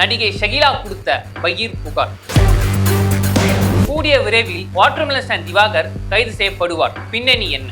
நடிகை ஷகிலா கொடுத்த பகீர் புகார். கூடிய விரைவில் வாட்டர்மெலன் ஸ்டாண்ட் திவாகர் கைது செய்யப்படுவார். பின்னணி என்ன?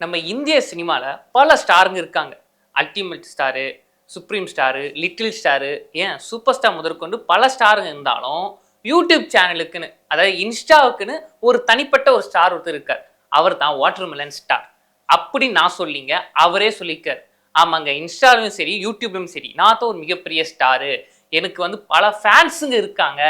நம்ம இந்திய சினிமாவில் பல ஸ்டாருங்க இருக்காங்க. Ultimate star supreme star little star ஏன் சூப்பர் ஸ்டார் முதற்கொண்டு பல ஸ்டாருங்க இருந்தாலும் யூடியூப் சேனலுக்குன்னு அதாவது இன்ஸ்டாவுக்குன்னு ஒரு தனிப்பட்ட ஒரு ஸ்டார் ஒருத்தர் இருக்கார். அவர் தான் வாட்டர் மெலன் ஸ்டார் அப்படி நான் சொல்லிங்க அவரே சொல்லிக்கார் ஆமாங்க இன்ஸ்டாலையும் சரி யூடியூப்லையும் சரி நான் தான் ஒரு மிகப்பெரிய ஸ்டாரு எனக்கு வந்து பல ஃபேன்ஸுங்க இருக்காங்க.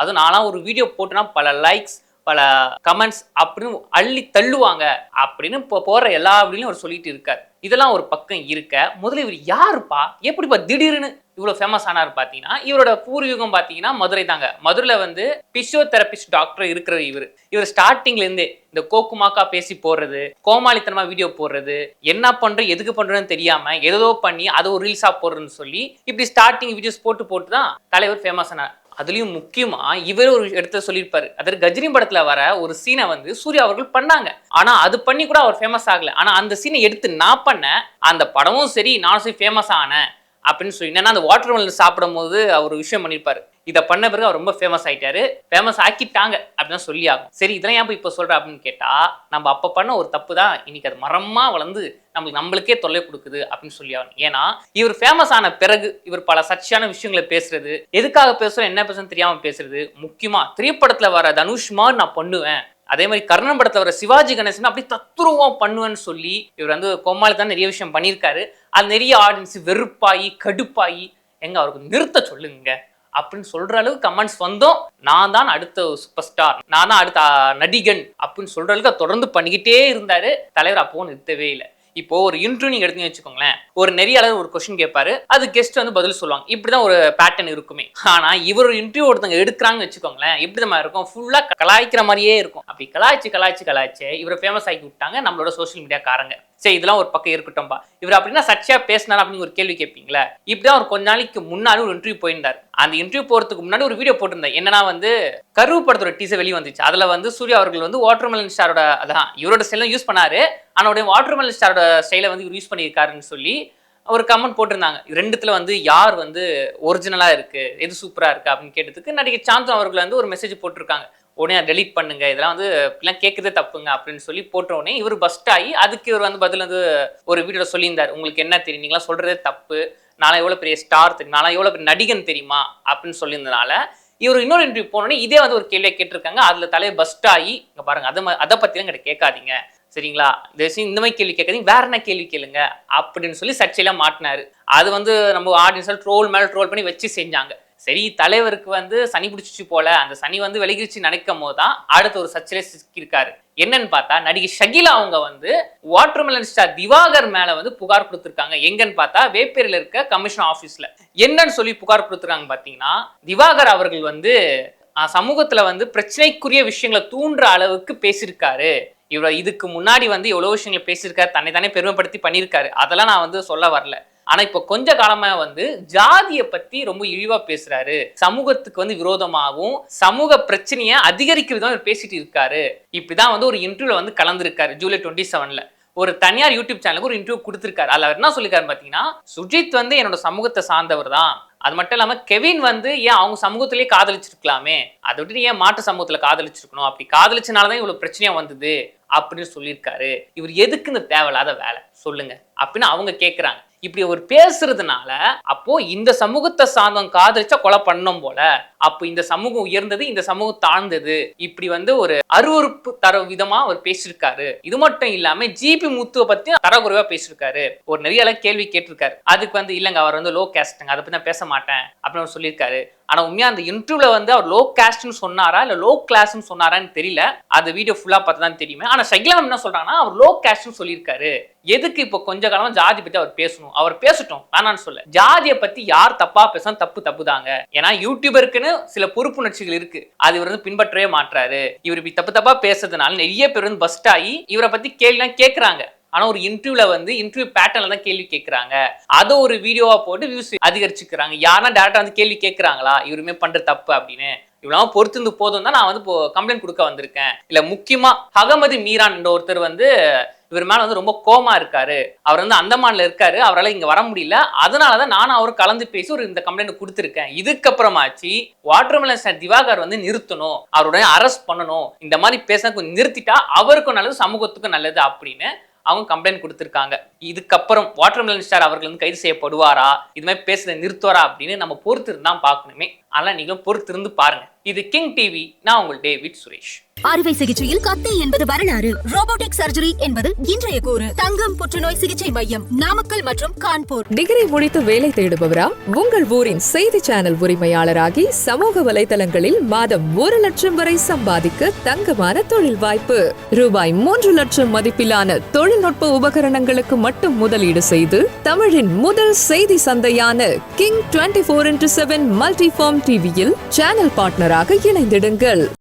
அதுவும் நான்லாம் ஒரு வீடியோ போட்டுனா பல லைக்ஸ் பல கமெண்ட்ஸ் அப்படின்னு அள்ளி தள்ளுவாங்க அப்படின்னு இப்போ போற எல்லா அப்படின்னு அவர் சொல்லிட்டு இருக்கார். இதெல்லாம் ஒரு பக்கம் இருக்க முதல்ல இவர் யாருப்பா? எப்படிப்பா திடீர்னு இவ்வளோ ஃபேமஸ் ஆனார் பார்த்தீங்கன்னா இவரோட பூர்வீகம் பார்த்தீங்கன்னா மதுரை தாங்க. மதுரையில் வந்து பிசியோதெரபிஸ்ட் டாக்டர் இருக்கிற இவர். இவர் ஸ்டார்டிங்ல இருந்தே இந்த கோக்குமாக்கா பேசி போடுறது கோமாளித்தனமா வீடியோ போடுறது என்ன பண்ற எதுக்கு பண்றதுன்னு தெரியாம ஏதோ பண்ணி அதை ஒரு ரீல்ஸா போடுறதுன்னு சொல்லி இப்படி ஸ்டார்டிங் வீடியோஸ் போட்டு போட்டு தான் தலைவர் ஃபேமஸ் ஆனார். அதுலேயும் முக்கியமாக இவர் ஒரு இடத்த சொல்லியிருப்பார். அதாவது கஜினி படத்தில் வர ஒரு சீனை வந்து சூர்யா அவர்கள் பண்ணாங்க. ஆனால் அது பண்ணி கூட அவர் ஃபேமஸ் ஆகலை. ஆனால் அந்த சீனை எடுத்து நான் பண்ண அந்த படமும் சரி நானும் சரி ஃபேமஸ் ஆனேன். அப்படின்னு சொல்லி என்னன்னா அந்த வாட்டர் மெலன் சாப்பிடும் போது அவர் விஷயம் பண்ணியிருப்பாரு இதை பண்ண பிறகு அவர் ரொம்ப ஃபேமஸ் ஆயிட்டாரு. ஃபேமஸ் ஆக்கிட்டாங்க அப்படின்னு சொல்லி ஆகும். சரி இதெல்லாம் ஏன் இப்போ சொல்ற அப்படின்னு கேட்டா நம்ம அப்ப பண்ண ஒரு தப்பு தான். இன்னைக்கு அது மரமா வளர்ந்து நம்மளுக்கு நம்மளுக்கே தொல்லை கொடுக்குது அப்படின்னு சொல்லி ஆகணும். ஏன்னா இவர் ஃபேமஸ் ஆன பிறகு இவர் பல சர்ச்சையான விஷயங்களை பேசுறது. எதுக்காக பேசுறோம் என்ன பேசுறோம் தெரியாம பேசுறது. முக்கியமா திரைப்படத்துல வர தனுஷ்மார் நான் பண்ணுவேன். அதே மாதிரி கர்ணன் படத்தில் வர சிவாஜி கணேசன் அப்படி தத்துருவம் பண்ணுவேன்னு சொல்லி இவர் வந்து கோமாளி தான் நிறைய விஷயம் பண்ணியிருக்காரு. அது நிறைய ஆடியன்ஸ் வெறுப்பாகி கடுப்பாகி எங்க அவருக்கு நிறுத்த சொல்லுங்க அப்படின்னு சொல்ற அளவுக்கு கமெண்ட்ஸ் வந்தோம். நான் தான் அடுத்த சூப்பர் ஸ்டார் நான் தான் அடுத்த நடிகன் அப்படின்னு சொல்ற அளவுக்கு தொடர்ந்து பண்ணிக்கிட்டே இருந்தாரு. தலைவர் அப்பவும் நிறுத்தவே இல்லை. இப்போ ஒரு இன்டர்வியூ நீங்க எடுத்தீங்கன்னு வச்சுக்கோங்களேன் ஒரு நெறியாளர் ஒரு கொஸ்டின் கேட்பாரு. அது கெஸ்ட் வந்து பதில் சொல்லுவாங்க. இப்படிதான் ஒரு பேட்டர்ன் இருக்குமே. ஆனா இவர் இன்டர்வியூ ஒருத்தங்க எடுக்கிறாங்கன்னு வச்சுக்கோங்களேன் இப்படி தான் இருக்கும். ஃபுல்லா கலாய்க்கிற மாதிரியே இருக்கும். அப்படி கலாய்ச்சி கலாய்ச்சி கலாய்ச்சி இவரை ஃபேமஸ் ஆக்கி விட்டாங்க நம்மளோட சோஷியல் மீடியா காரங்க. சரி இதெல்லாம் ஒரு பக்கம் இருக்கட்டும்பா. இவர் அப்படின்னா சர்ச்சையா பேசினார் அப்படின்னு ஒரு கேள்வி கேட்பீங்களா? இப்படிதான் அவர் கொஞ்ச நாளைக்கு முன்னாடி ஒரு இன்டர்வியூ போயிருந்தார். அந்த இன்டர்வியூ போறதுக்கு முன்னாடி ஒரு வீடியோ போட்டிருந்தேன் என்னன்னா வந்து கருவு படத்தோட டீசர் வெளியே வந்துச்சு. அதுல வந்து சூர்யா அவர்கள் வந்து வாட்டர்மெலன் ஸ்டாரோட அதான் இவரோட ஸ்டைலும் யூஸ் பண்ணாரு. ஆனால் வாட்டர்மெலன் ஸ்டாரோட ஸ்டைலை வந்து இவர் யூஸ் பண்ணியிருக்காருன்னு சொல்லி ஒரு கமெண்ட் போட்டிருந்தாங்க. ரெண்டுத்துல வந்து யார் வந்து ஒரிஜினலா இருக்கு எது சூப்பரா இருக்கு அப்படின்னு கேட்டதுக்கு நடிகை சாந்தன் அவர்கள் வந்து ஒரு மெசேஜ் போட்டிருக்காங்க. உடனே டெலிட் பண்ணுங்க. இதெல்லாம் வந்து இப்படிலாம் கேட்குறதே தப்புங்க அப்படின்னு சொல்லி போட்ட உடனே இவர் பஸ்ட் ஆகி அதுக்கு இவர் வந்து பதில் வந்து ஒரு வீடியோ சொல்லியிருந்தார். உங்களுக்கு என்ன தெரியும்? நீங்களாம் சொல்றதே தப்பு. நாளை எவ்வளோ பெரிய ஸ்டார் தெரியும்? நாளை எவ்வளோ பெரிய நடிகன் தெரியுமா? அப்படின்னு சொல்லியிருந்தனால இவர் இன்னொரு இன்டர்வியூ போனோடனே இதே வந்து ஒரு கேள்வியை கேட்டிருக்காங்க. அதில் தலையை பஸ்ட் ஆகி இங்கே பாருங்க அதை அதை பற்றிலாம் கிட்ட கேட்காதீங்க. சரிங்களா? இந்த விஷயம் இந்த மாதிரி கேள்வி கேட்காதீங்க. வேற என்ன கேள்வி கேளுங்க. அப்படின்னு சொல்லி சர்ச்சையெல்லாம் மாட்டினாரு. அது வந்து நம்ம ஆடியன்ஸால் ட்ரோல் மேலே ட்ரோல் பண்ணி வச்சு செஞ்சாங்க. சரி தலைவருக்கு வந்து சனி பிடிச்சிச்சு போல அந்த சனி வந்து விலகிருச்சு நினைக்கும் போது தான் அடுத்த ஒரு சர்ச்சையில சிக்கியிருக்காரு. என்னன்னு பார்த்தா நடிகை ஷகிலா அவங்க வந்து வாட்டர்மெலன் ஸ்டார் திவாகர் மேல வந்து புகார் கொடுத்துருக்காங்க. எங்கன்னு பார்த்தா வேப்பேரியில் இருக்க கமிஷன் ஆஃபீஸ்ல என்னன்னு சொல்லி புகார் கொடுத்துருக்காங்க பார்த்தீங்கன்னா திவாகர் அவர்கள் வந்து சமூகத்துல வந்து பிரச்சனைக்குரிய விஷயங்களை தூண்டுற அளவுக்கு பேசியிருக்காரு. இவ்வளவு இதுக்கு முன்னாடி வந்து எவ்வளவு விஷயங்களை பேசியிருக்காரு தன்னை தானே பெருமைப்படுத்தி பண்ணியிருக்காரு. அதெல்லாம் நான் வந்து சொல்ல வரல. ஆனா இப்ப கொஞ்ச காலமா வந்து ஜாதியை பத்தி ரொம்ப இழிவா பேசுறாரு. சமூகத்துக்கு வந்து விரோதமாகவும் சமூக பிரச்சனையை அதிகரிக்க விதம் இவர் பேசிட்டு இருக்காரு. இப்படிதான் வந்து ஒரு இன்டர்வியூல வந்து கலந்துருக்காரு ஜூலை டுவெண்ட்டி செவன்ல ஒரு தனியார் யூடியூப் சேனலுக்கு ஒரு இன்டர்வியூ கொடுத்துருக்காரு. அதுல அவர் என்ன சொல்லிருக்காரு பாத்தீங்கன்னா சுஜித் வந்து என்னோட சமூகத்தை சார்ந்தவர் தான். அது மட்டும் இல்லாம கெவின் வந்து ஏன் அவங்க சமூகத்திலேயே காதலிச்சிருக்கலாமே? அதை விட்டு ஏன் மாட்டு சமூகத்துல காதலிச்சிருக்கணும்? அப்படி காதலிச்சனாலதான் இவ்வளவு பிரச்சனையா வந்தது? அப்படின்னு சொல்லியிருக்காரு இவர் எதுக்கு இந்த தேவையில்லாத வேலை. சொல்லுங்க. அப்படின்னு அவங்க கேட்குறாங்க இப்படி அவர் பேசுறதுனால அப்போ இந்த சமூகத்தை சார்ந்தவங்க காதலிச்சா கொலை பண்ணோம் போல. அப்போ இந்த சமூகம் உயர்ந்தது இந்த சமூகம் தாழ்ந்தது. இப்படி வந்து ஒரு அருவருப்பு தர விதமா அவர் பேசியிருக்காரு. இது மட்டும் இல்லாம ஜிபி முத்துவை பத்தி தரக்குறைவா பேசியிருக்காரு. ஒரு நிறைய கேள்வி கேட்டிருக்காரு. அதுக்கு வந்து இல்லைங்க அவர் வந்து லோ கேஸ்ட்டுங்க அதை பத்தி நான் பேச மாட்டேன். அப்படின்னு அவர் சொல்லியிருக்காரு. ஆனால் உண்மையாக அந்த இன்டர்வியூவில் வந்து அவர் லோ காஸ்ட்னு சொன்னாரா? இல்லை லோ கிளாஸ்னு சொன்னாரான்னு தெரியல. அந்த வீடியோ ஃபுல்லாக பார்த்து தான் தெரியுமே. ஆனால் சகிலாம் என்ன சொல்கிறாங்கன்னா அவர் லோ காஸ்ட்னு சொல்லியிருக்காரு. எதுக்கு இப்போ கொஞ்ச காலமாக ஜாதி பற்றி அவர் பேசணும்? அவர் பேசட்டும். வேணான்னு சொல்ல ஜாதியை பற்றி யார் தப்பாக பேசணும் தப்பு தப்பு தாங்க ஏன்னா யூடியூபருக்குன்னு சில பொறுப்புணர்ச்சிகள் இருக்கு. அது இவர் வந்து பின்பற்றவே மாட்றாரு. இவர் இப்படி தப்பு தப்பாக பேசுறதுனால நிறைய பேர் வந்து பஸ்ட் ஆகி இவரை பற்றி கேள்விலாம் கேட்குறாங்க ஆனா ஒரு இன்டர்வியூல வந்து இன்டர்வியூ பேட்டர்ல தான் கேள்வி கேட்கறாங்க அதை ஒரு வீடியோவா போட்டு வியூஸ் அதிகரிச்சுக்கிறாங்க. யாருன்னா டேரக்டா வந்து கேள்வி கேட்கறாங்களா இவருமே பண்ற தப்பு அப்படின்னு. இவ்வளவு பொறுத்திருந்து போதும் தான் நான் வந்து இப்போ கம்ப்ளைண்ட் கொடுக்க வந்திருக்கேன். இல்ல முக்கியமா அகமது மீரான் என்ற ஒருத்தர் வந்து இவர் மேல வந்து ரொம்ப கோமா இருக்காரு. அவர் வந்து அந்தமான்ல இருக்காரு. அவரால் இங்க வர முடியல. அதனாலதான் நானும் அவரும் கலந்து பேசி ஒரு இந்த கம்ப்ளைண்ட் கொடுத்துருக்கேன். இதுக்கப்புறமாச்சு வாட்டர்மெலன் சார் திவாகர் வந்து நிறுத்தணும். அவருடைய அரெஸ்ட் பண்ணணும். இந்த மாதிரி பேச கொஞ்சம் நிறுத்திட்டா அவருக்கும் நல்லது சமூகத்துக்கும் நல்லது அப்படின்னு அவங்க கம்ப்ளைண்ட் கொடுத்துருக்காங்க. இதுக்கப்புறம் வாட்டர் வாட்டர்மெலன் ஸ்டார் அவர்கள் வந்து கைது செய்யப்படுவாரா? இது மாதிரி பேசுறதை நிறுத்துவாரா அப்படின்னு நம்ம பொறுத்து இருந்தால் பார்க்கணுமே. அதெல்லாம் நீங்களும் பொறுத்து இருந்து பாருங்க. இது கிங் டிவி நான் உங்கள் டேவிட் சுரேஷ் அறுவை சிகிச்சையில் கத்தை என்பது வரலாறு. ரோபோட்டிக் சர்ஜரி என்பது இன்றைய கூறு. தங்கம் புற்றுநோய் சிகிச்சை மையம் நாமக்கல் மற்றும் கான்பூர். டிகிரி முடித்து வேலை தேடுபவரா? உங்கள் ஊரின் செய்தி சேனல் உரிமையாளராகி சமூக வலைதளங்களில் மாதம் ஒரு லட்சம் வரை சம்பாதிக்க தங்கமான தொழில் வாய்ப்பு. ரூபாய் மூன்று லட்சம் மதிப்பிலான தொழில்நுட்ப உபகரணங்களுக்கு மட்டும் முதலீடு செய்து தமிழின் முதல் செய்தி சந்தையான king twenty four into seven multi form டிவியில் சேனல் பார்ட்னராக இணைந்திடுங்கள்.